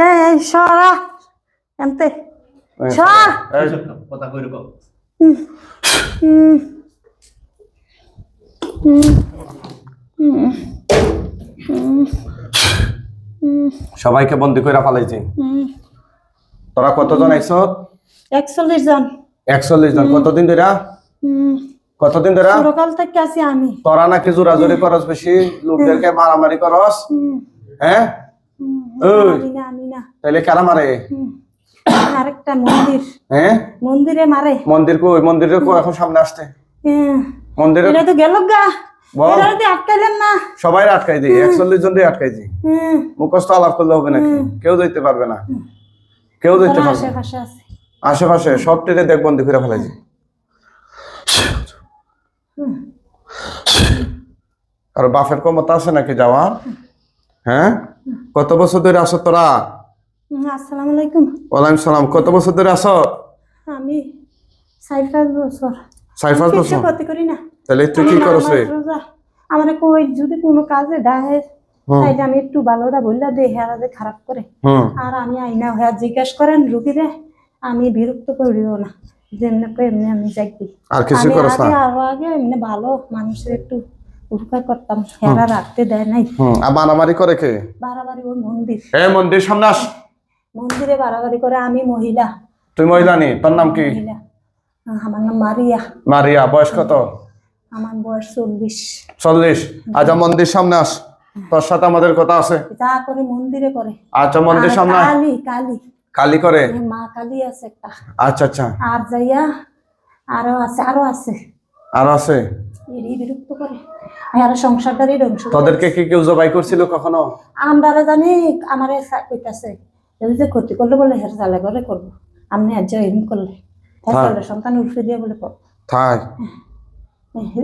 এই সরা। এনতে। সর। কথা কই রকম সবাইকে বন্দি করে ফালাইছি। হুম তোরা কতজন আইছ? একচল্লিশ জন। একচল্লিশ জন। কতদিন ধরে কতদিন ধরে সকাল থেকে আছি আমি। তোরা নাকি জোরাজোরি করস বেশি লোকদেরকে মারামারি করস। হ্যাঁ? কারা মারে? আরেকটা মন্দির। হ্যাঁ মন্দিরে মারে। মন্দির কই? মন্দিরে কই? এখন সামনে আসতে। মন্দিরে এটা তো গেল গা। বল। এটা তো আটকাইলেন না। সবাই আটকাই দিই। একচল্লিশ জন দিয়ে আটকাই দিই। মুখস্থ আলাপ করলে হবে নাকি? কেউ যাইতে পারবে না। কেউ যাইতে পারবে। আশেপাশে সব টেনে দেখ বন্দি করে ফেলাইছি। আর বাপের ক্ষমতা আছে নাকি যাওয়া হ্যাঁ? কত বছর ধরে আসো তোরা? আসসালামু আলাইকুম। ওয়ালাইকুম সালাম। কত বছর ধরে আসো? আমি চার পাঁচ বছর। চার পাঁচ বছর? ক্ষতি করি না। তাহলে তুই কি করছ আমার কই যদি কোনো কাজে ডাহে। তাইলে আমি একটু ভালোটা বললা দে হেরা যে খারাপ করে। আর আমি আইনা হয়ে জিজ্ঞাসা করেন রুগীরে আমি বিরক্ত করিও না। যেমনি এমনি আমি যাইতি আর কিছু আমি করস না? আগে এমনি ভালো মানুষের একটু উপকার করতাম হেরা রাখতে দেয় নাই। হুম আর মারামারি করে কে? বাড়াবাড়ি ওই মন্দির। এ মন্দির সামনে আস। মন্দিরে বাড়াবাড়ি করে আমি মহিলা। তুই মহিলা নি? তোর নাম কি? আমার নাম মারিয়া। মারিয়া বয়স কত? আমার বয়স চল্লিশ। চল্লিশ। আচ্ছা মন্দির সামনে আস। তোর সাথে আমাদের কথা আছে। যা করে মন্দিরে করে। আচ্ছা মন্দির সামনে। কালী কালী। কালি করে? মা কালী আছে একটা। আচ্ছা আচ্ছা। আর যাইয়া আরও আছে আরও আছে। আর আছে? এরই বিরক্ত করে। আর সংসারটারই ধ্বংস। তোদেরকে কি কেউ জবাই করছিল কখনো? আমরা জানি আমারে কইতাছে এই যে ক্ষতি করলে বলে হের জালে করে করব। আপনি আজ এরকম করলে। হ্যাঁ। সন্তান উঠে দিয়ে বলে থাক।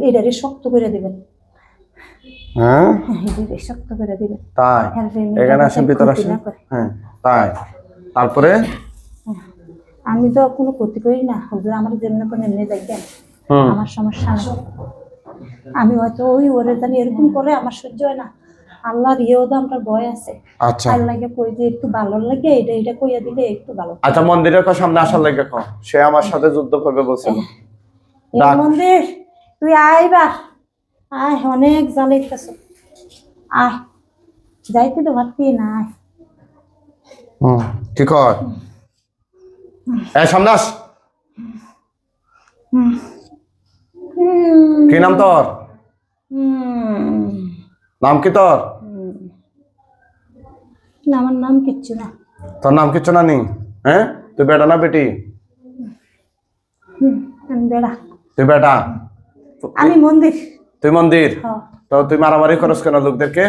এটারে শক্ত করে দিবেন। হ্যাঁ? শক্ত করে দিবেন। তাই। এখানে আসেন ভিতরে আসেন। না করে। হ্যাঁ তাই। তারপরে? আমি তো কোনো ক্ষতি করি না। আমার যেমনি করে এমনি দেখবেন আমার সমস্যা আমি হয়তো ওই ওরে জানি এরকম করে আমার সহ্য হয় না। আল্লাহর ইয়েও তো আমার ভয় আছে। আচ্ছা। আল্লাহকে কই যে একটু ভালো লাগে এটা এটা কইয়া দিলে একটু ভালো আচ্ছা মন্দিরের কথা সামনে আসার লাগে কো সে আমার সাথে যুদ্ধ করবে বলছিল। মন্দির তুই আইবার আয় অনেক জ্বালাইতেছ আয়। যাইতে তো ভাবছি না আয়। হুম কি কর? এই সামনে আস। হুম। কি নাম তোর? নাম কি তোর। আমার নাম কিচ্ছু না। তোর নাম কিচ্ছু না নি? হ্যাঁ? তুই বেটা না বেটি? তুই বেটা? আমি মন্দির। তুই মন্দির? তো তুই মারামারি করস কেন লোকদেরকে?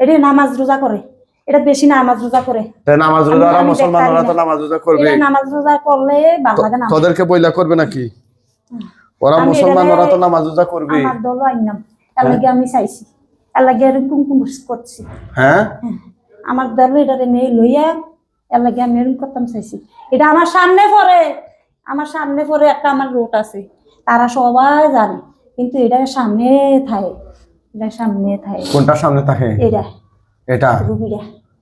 এটা নামাজ রোজা করে। এটা বেশি নামাজ রোজা করে। তাই নামাজ রোজা আমি- আমি মুসলমান ওরা তো নামাজ রোজা করবে। নামাজ রোজা করলে ভালো লাগে না তোদেরকে বইলা করবে নাকি? ওরা মুসলমান ওরা তো নামাজ রোজা করবে। আমার আইনাম লাগে আমি চাইছি। এর লাগে এরকম কুমকুম করছি। হ্যাঁ? হ্যাঁ, আমার দল এটারে লইয়া এর লাগে আমি এরকম করতাম চাইছি। এটা আমার সামনে পড়ে। আমার সামনে পড়ে একটা আমার রোড আছে। তারা সবাই জানে। কিন্তু এটা সামনে থাকে। এটা সামনে থাকে। কোনটা সামনে থাকে? এটা। এটা?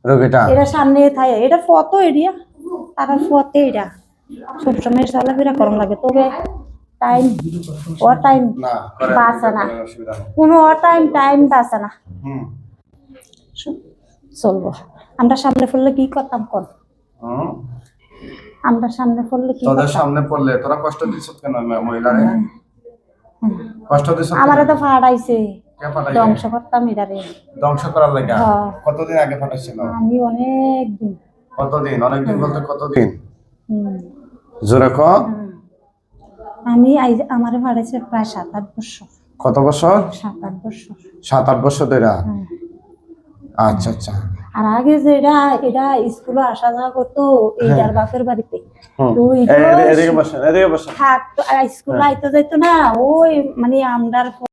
রোগীটা? এটা সামনে থাকে। এটা ফটো এরিয়া। তারা ফতে এটা। সবসময় চলাফেরা করম লাগে। তবে টাইম ও টাইম বাঁচে না। কোনো ও টাইম টাইম বাঁচে না। হুম। চলবো। আমরা সামনে পড়লে কি করতাম কর? আমরা সামনে পড়লে কি তোদের সামনে পড়লে তোরা কষ্ট দিছ কেন মহিলারে? কষ্ট দিছ আমারে তো ফাড়াইছে কে পাঠাইছে ধ্বংস করতাম এটারে। ধ্বংস করার লাগে? হ্যাঁ। কতদিন আগে পাঠাইছিল আমি অনেক দিন কতদিন? অনেকদিন বলতে কতদিন? জোরে ক? হুম। আমি আমার বাড়িতে প্রায় সাত আট বছর। কত বছর? সাত আট বছর। সাত আট বছর ধরে আচ্ছা আচ্ছা। আর আগে যেটা এটা স্কুলে আসা যাওয়া করতো বাপের বাড়িতে। এই, এদিকে বসেন এদিকে বসেন। স্কুলে আইতে যাইতো না ওই মানে আমরার